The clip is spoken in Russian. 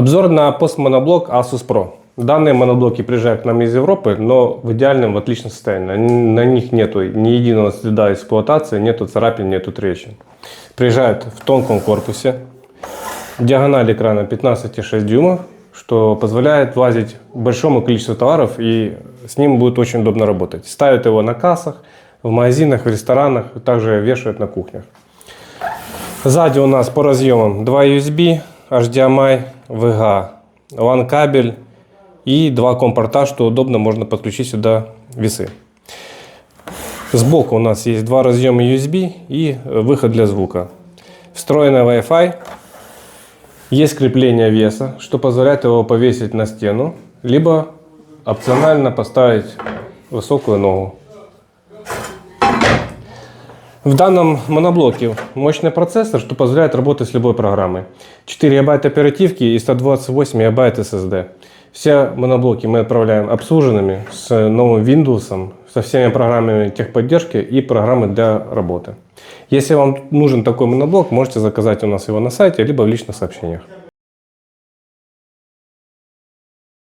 Обзор на постмоноблок Asus Pro. Данные моноблоки приезжают к нам из Европы, но в идеальном, в отличном состоянии. На них нету ни единого следа эксплуатации, нету царапин, нету трещин. Приезжают в тонком корпусе. Диагональ экрана 15,6 дюймов, что позволяет влазить большому количеству товаров и с ним будет очень удобно работать. Ставят его на кассах, в магазинах, в ресторанах, также вешают на кухнях. Сзади у нас по разъемам 2 USB, HDMI, VGA, LAN кабель и два компорта, что удобно, можно подключить сюда весы. Сбоку у нас есть два разъема USB и э, выход для звука. Встроенный Wi-Fi. Есть крепление веса, что позволяет его повесить на стену, либо опционально поставить высокую ногу. В данном моноблоке мощный процессор, что позволяет работать с любой программой. 4 гигабайта оперативки и 128 гигабайт SSD. Все моноблоки мы отправляем обслуженными с новым Windows, со всеми программами техподдержки и программы для работы. Если вам нужен такой моноблок, можете заказать у нас его на сайте, либо в личных сообщениях.